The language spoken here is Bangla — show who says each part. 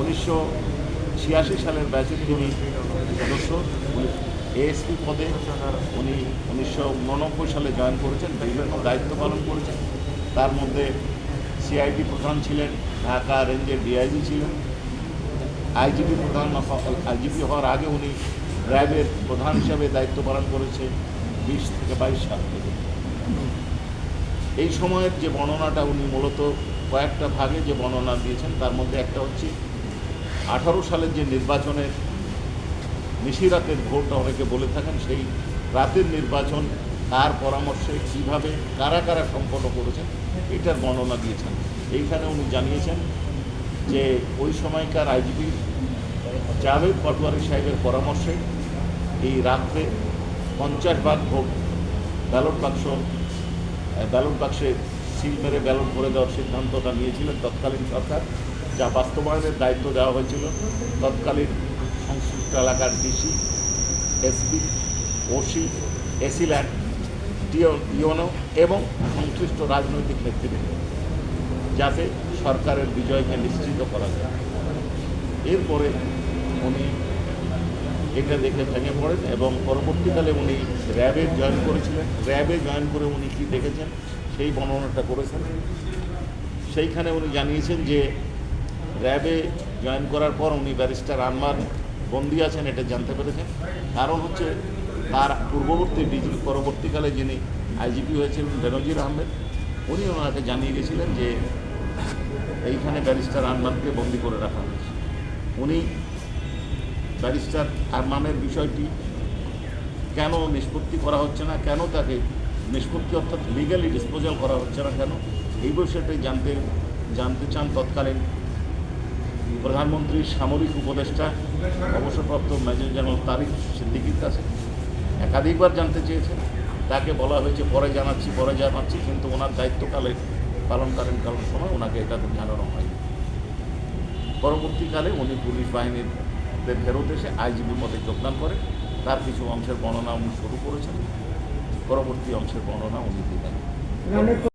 Speaker 1: উনিশশো ছিয়াশি সালের ব্যাচের তিনি সদস্য। এএসপি পদে। উনি উনিশশো উননব্বই সালে জয়েন করেছেন বিভিন্ন দায়িত্ব পালন করেছেন। তার মধ্যে সিআইডি প্রধান ছিলেন, ঢাকা রেঞ্জের ডিআইজি ছিলেন। আইজিপি প্রধান আইজিপি হওয়ার আগে উনি র্যাবের প্রধান হিসাবে দায়িত্ব পালন করেছে বিশ থেকে বাইশ সাল থেকে। এই সময়ের যে বর্ণনাটা উনি মূলত কয়েকটা ভাগে যে বর্ণনা দিয়েছেন, তার মধ্যে একটা হচ্ছে আঠারো সালের যে নির্বাচনের নিশিরাতের ভোট অনেকে বলে থাকেন, সেই রাতের নির্বাচন তার পরামর্শে, কীভাবে, কারা কারা সম্পন্ন করেছেন, এটার বর্ণনা দিয়েছেন। এইখানে উনি জানিয়েছেন যে ওই সময়কার আইজিপি জাভেদ পাটোয়ারি সাহেবের পরামর্শে এই রাত্রে পঞ্চাশ ভাগ ভোট ব্যালট বাক্স, ব্যালট বাক্সে সিল মেরে ব্যালট করে দেওয়ার সিদ্ধান্তটা নিয়েছিলেন তৎকালীন সরকার। যা বাস্তবায়নের দায়িত্ব দেওয়া হয়েছিল, তৎকালীন সংশ্লিষ্ট এলাকার DC, SP, OC AC land UNO এবং সংশ্লিষ্ট রাজনৈতিক নেতৃবৃন্দ, যাতে সরকারের বিজয়কে নিশ্চিত করা যায়। এরপরে উনি এটা দেখে ভেঙে পড়েন এবং পরবর্তীকালে উনি র্যাবে জয়েন করেছিলেন। র্যাবে জয়েন করে উনি কী দেখেছেন? সেই বর্ণনাটা করেছেন। সেইখানে উনি জানিয়েছেন যে র্যাবে জয়েন করার পর উনি ব্যারিস্টার আনমার বন্দি আছেন, এটা জানতে পেরেছেন। কারণ হচ্ছে তার পূর্ববর্তী ডিজি, পরবর্তীকালে যিনি আইজিপি হয়েছিলেন বেনজির আহমেদ, উনি ওনাকে জানিয়ে গেছিলেন যে এইখানে ব্যারিস্টার আনমানকে বন্দি করে রাখা হয়েছে। উনি ব্যারিস্টার আরমানের বিষয়টি কেন নিষ্পত্তি করা হচ্ছে না, কেন তাকে নিষ্পত্তি অর্থাৎ লিগালি ডিসপোজাল করা হচ্ছে না কেন, এই বিষয়টাই জানতে জানতে চান তৎকালীন প্রধানমন্ত্রীর সামরিক উপদেষ্টা, অবসরপ্রাপ্ত মেজর জেনারেল তারিক সিদ্দিকির কাছে। একাধিকবার জানতে চেয়েছেন তাকে বলা হয়েছে, পরে জানাচ্ছি পরে জানাচ্ছি, কিন্তু ওনার দায়িত্বকালে, পালনকালীন কালের সময় ওনাকে এটা জানানো হয়নি। পরবর্তীকালে উনি পুলিশ বাহিনীর ফেরত এসে আইজিবি পদে যোগদান করে। তার কিছু অংশের বর্ণনা উনি শুরু করেছেন। পরবর্তী অংশের বর্ণনা উনি
Speaker 2: অনেক